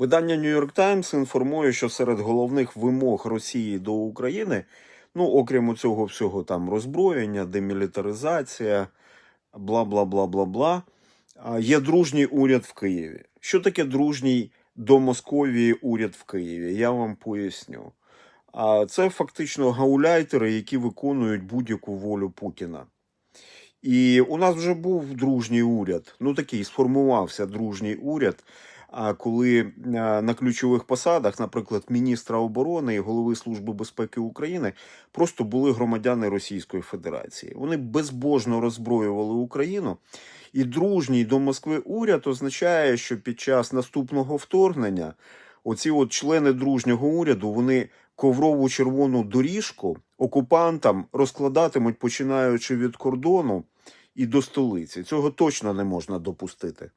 Видання York Times інформує, що серед головних вимог Росії до України, ну окрім цього всього там роззброєння, демілітаризація, бла бла бла бла бла, є дружній уряд в Києві. Що таке дружній до Московії уряд в Києві? Я вам поясню. А це фактично гауляйтери, які виконують будь-яку волю Путіна. І у нас вже був дружній уряд. Ну такий сформувався дружній уряд. Коли е, на ключових посадах, наприклад, міністра оборони і голови Служби безпеки України, просто були громадяни Російської Федерації. Вони безбожно роззброювали Україну. І дружній до Москви уряд означає, що під час наступного вторгнення оці от члени дружнього уряду вони коврову червону доріжку окупантам розкладатимуть, починаючи від кордону і до столиці. Цього точно не можна допустити.